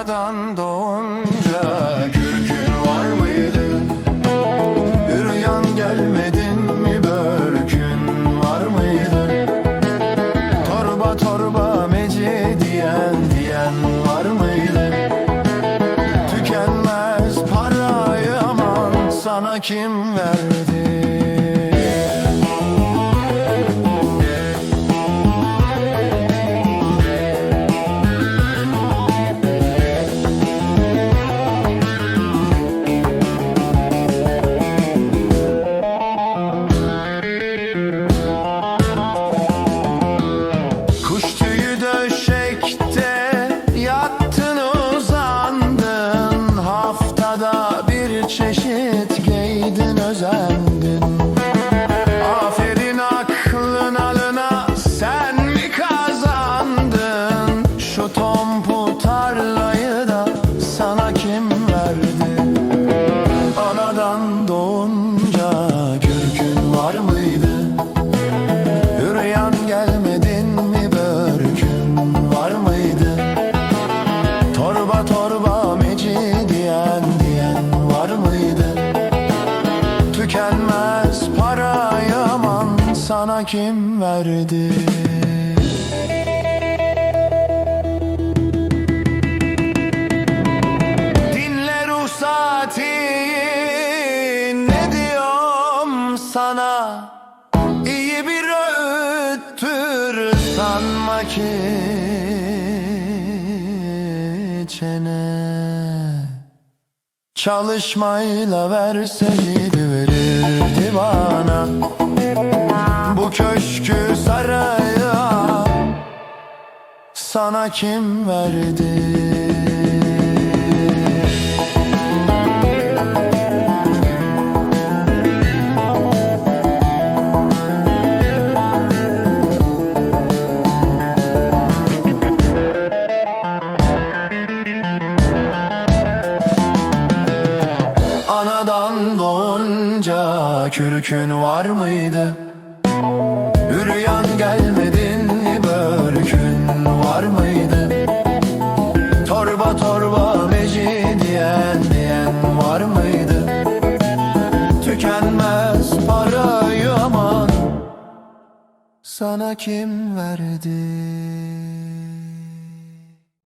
Anadan doğunca kürkün var mıydı? Üryan gelmedin mi börkün var mıydı? Torba torba mece diyen diyen var mıydı? Tükenmez parayı aman sana kim verdi? Haftada bir çeşit giydin özendin sana kim verdi? Dinle ruhsati ne diyorum sana? İyi bir öğüttür sanma ki çene. Çalışmayla verseydi verirdi bana Köşkü saraya sana kim verdi? Anadan doğunca kürkün var mıydı? Torba torba meci diyen diyen var mıydı? Tükenmez parayı aman sana kim verdi?